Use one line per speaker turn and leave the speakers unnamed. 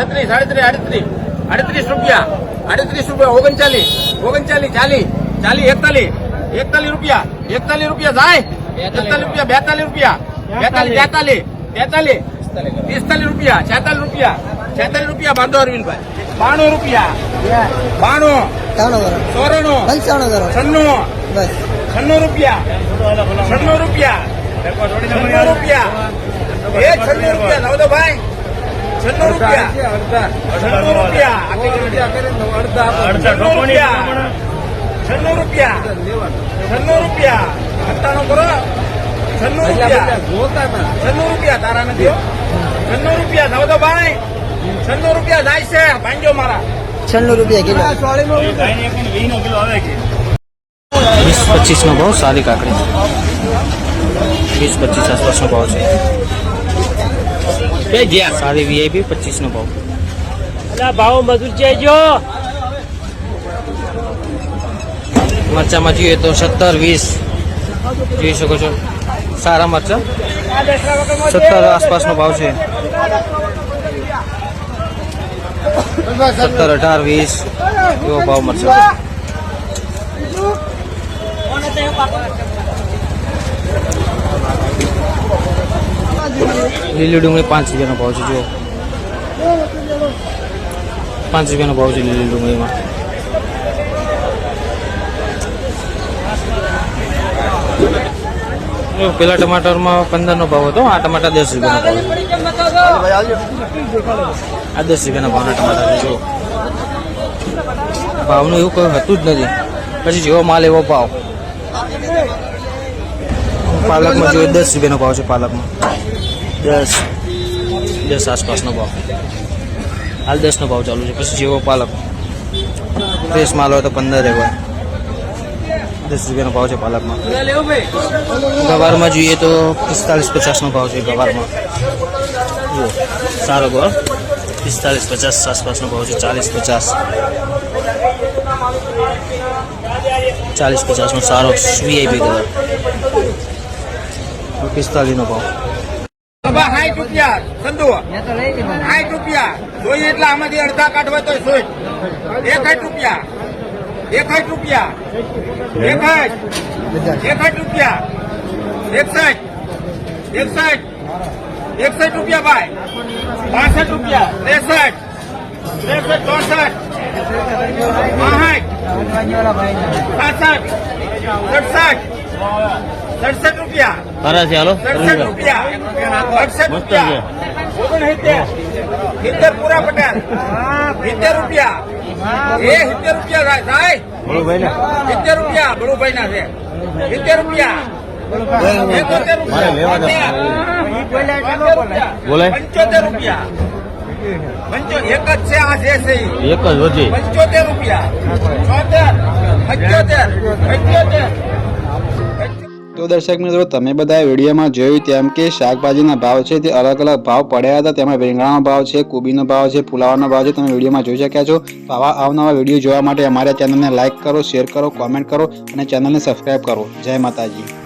છત્રીસ સાડત્રીસ, આડત્રીસ. આડત્રીસ રૂપિયા. આડત્રીસ રૂપિયા, ઓગણચાલીસ. ઓગણચાલીસ, ચાલીસ. ચાલીસ, એકતાલીસ. એકતાલીસ રૂપિયા. એકતાલીસ રૂપિયા જાય. એકતાલીસ રૂપિયા, બેતાલીસ રૂપિયા. બેતાલીસ તેતાલીસ તેતાલીસ પિસ્તાલીસ રૂપિયા, છેતાલીસ રૂપિયા. છેતાલીસ રૂપિયા, બાંધો અરવિંદભાઈ. બાણું રૂપિયા. બાણું. ચોરાણું. છન્નું. છન્નું રૂપિયા. છન્નું રૂપિયા. છન્નું રૂપિયા. એ છન્નું રૂપિયા. નવદો ભાઈ છન્નું રૂપિયા. છન્નું રૂપિયા. છન્નું રૂપિયા. છન્નું રૂપિયા. છન્નું રૂપિયા. હપ્તાનો કરો. છન્નું રૂપિયા. છન્નું રૂપિયા તારા નથી. છન્નું રૂપિયા લાવ તો ભાઈ. છન્નું રૂપિયા જાય છે ભાંજો મારા.
છન્નું રૂપિયા કિલો.
વીસ પચીસનો ભાવ સારી કાકડી. વીસ પચીસ આસપાસનો ભાવ છે. સારી વીઆઈપી પચીસનો ભાવ.
ભાવ મજૂર છે
મરચામાં જોઈએ તો સત્તર વીસ. જોઈ શકો છો. સારા મરચા. સત્તર આસપાસનો ભાવ છે. સત્તર અઢાર વીસ. એવો ભાવ મરચા લીલી ડુંગળી પાંચ રૂપિયાનો ભાવ છે, જુઓ. પાંચ રૂપિયાનો ભાવ છે લીલી ડુંગળીમાં. પેલા ટમાટરમાં પંદરનો ભાવ હતો, આ ટમાટા દસ રૂપિયાનો ભાવ. આ દસ રૂપિયાના ભાવના ટમાટા છે ભાવનું એવું કોઈ હતું જ નથી. પછી જેવો માલ એવો ભાવ. પાલકમાં જોઈએ દસ રૂપિયાનો ભાવ છે પાલકમાં. દસ. દસ આસપાસનો ભાવ. હાલ દસનો ભાવ ચાલુ છે. પછી જેવો પાલક. ફ્રેશ માલ હોય તો પંદર હોય. દસ રૂપિયાનો ભાવ છે પાલકમાં. ગવારમાં જોઈએ તો પિસ્તાલીસ પચાસનો ભાવ છે ગવારમાં. જુઓ. સારો ગવાર પિસ્તાલીસ પચાસ આસપાસનો ભાવ છે. ચાલીસ પચાસ. ચાલીસ પચાસનો સારો વીઆઈપી ગવાર પિસ્તાલીસનો ભાવ.
સાઠ રૂપિયા સંતુ સાઠ રૂપિયા. જોઈએ એટલે આમાંથી અડધા કાઢવા તો સોય. એકસાઠ રૂપિયા. એકસાઠ રૂપિયા. એકસાઠ. એકસાઠ રૂપિયા. એકસઠ. એકસઠ. એકસઠ રૂપિયા ભાઈ. પાસઠ રૂપિયા. ત્રેસઠ. ત્રેસઠ ચોસઠ. બાસઠ. સાસઠ. સડસઠ. સડસઠ રૂપિયા.
ખરા છે હાલો.
મસ્ત રૂપિયા અડસઠ રૂપિયા ઓગણસિત્તેર સિત્તેર પૂરા પટેલ. સિત્તેર રૂપિયા. એ સિત્તેર રૂપિયા સિત્તેર રૂપિયા. બળુભાઈ ના છે સિત્તેર રૂપિયા.
બોલે.
પંચોતેર રૂપિયા. એક જ છે આ જે છે.
એક જ
પંચોતેર રૂપિયા. છોતેર. પંચોતેર. પંચોતેર.
તો દર્શક મિત્રો, તમે બધા વિડીયોમાં જોયું તેમ કે શાકભાજીના ભાવ છે તે અલગ અલગ ભાવ પડ્યા હતા. તેમાં રીંગણાનો ભાવ છે, કોબીનો ભાવ છે ફુલાવાનો ભાવ છે, તમે વિડીયોમાં જોઈ શક્યા છો. તો આવા અવનવા વીડિયો જોવા માટે અમારા ચેનલને લાઇક કરો, શેર કરો, કોમેન્ટ કરો અને ચેનલને સબસ્ક્રાઈબ કરો. જય માતાજી.